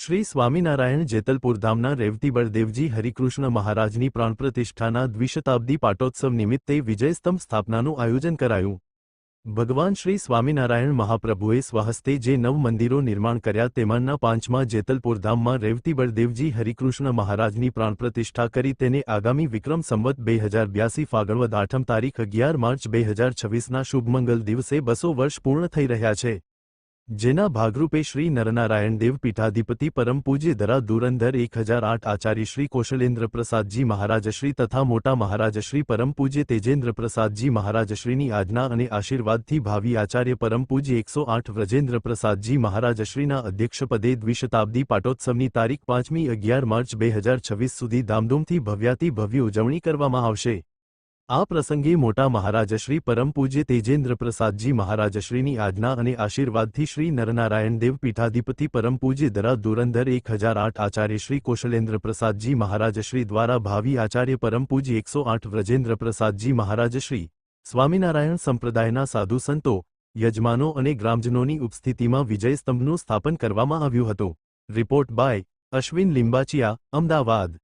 શ્રી સ્વામિનારાયણ જેતલપુર ધામના રેવતી બળદેવજી હરિકૃષ્ણ મહારાજની પ્રાણ પ્રતિષ્ઠાના દ્વિશતાબ્દી પાટોત્સવ નિમિત્તે વિજયસ્તંભ સ્થાપનાનું આયોજન કરાયું. ભગવાન શ્રી સ્વામિનારાયણ મહાપ્રભુએ સ્વહસ્તે જે નવ મંદિરો નિર્માણ કર્યા તેમાંના પાંચમા જેતલપુર ધામમાં રેવતી બળદેવજી હરિકૃષ્ણ મહારાજની પ્રાણ પ્રતિષ્ઠા કરી તેને આગામી વિક્રમ સંવત બે હજાર બ્યાસી ફાગણવદ આઠમ તારીખ અગિયાર માર્ચ બે હજાર છવ્વીસના શુભમંગલ દિવસે બસો વર્ષ પૂર્ણ થઈ રહ્યા છે. જેના ભાગરૂપે શ્રી નરનારાયણ દેવ પીઠાધિપતિ પરમ પૂજ્ય દરા દુરંધર એક હજાર આઠ આચાર્ય શ્રી કૌશલેન્દ્ર પ્રસાદજી મહારાજશ્રી તથા મોટા મહારાજશ્રી પરમ પૂજ્ય તેજેન્દ્ર પ્રસાદજી મહારાજશ્રીની આજ્ઞા અને આશીર્વાદથી ભાવિ આચાર્ય પરમ પૂજ્ય એકસો આઠ વ્રજેન્દ્ર પ્રસાદજી મહારાજશ્રીના અધ્યક્ષપદે દ્વિશતાબ્દી પાટોત્સવની તારીખ પાંચમી અગિયાર માર્ચ બે હજાર છવ્વીસ સુધી ધામધૂમથી ભવ્યાતિ ભવ્ય ઉજવણી કરવામાં આવશે. આ પ્રસંગે મોટા મહારાજશ્રી પરમ પૂજ્ય તેજેન્દ્ર પ્રસાદજી મહારાજશ્રીની આજ્ઞા અને આશીર્વાદથી શ્રી નરનારાયણ દેવ પીઠાધિપતિ પરમ પૂજ્ય દરા દુરંધર એક હજાર આઠ આચાર્ય શ્રી કૌશલેન્દ્ર પ્રસાદજી મહારાજશ્રી દ્વારા ભાવિ આચાર્ય પરમ પૂજ્ય એકસો આઠ વ્રજેન્દ્ર પ્રસાદજી મહારાજશ્રી, સ્વામિનારાયણ સંપ્રદાયના સાધુ સંતો, યજમાનો અને ગ્રામજનોની ઉપસ્થિતિમાં વિજયસ્તંભનું સ્થાપન કરવામાં આવ્યું હતું. Report by Ashwin Limbachiya, Ahmedabad.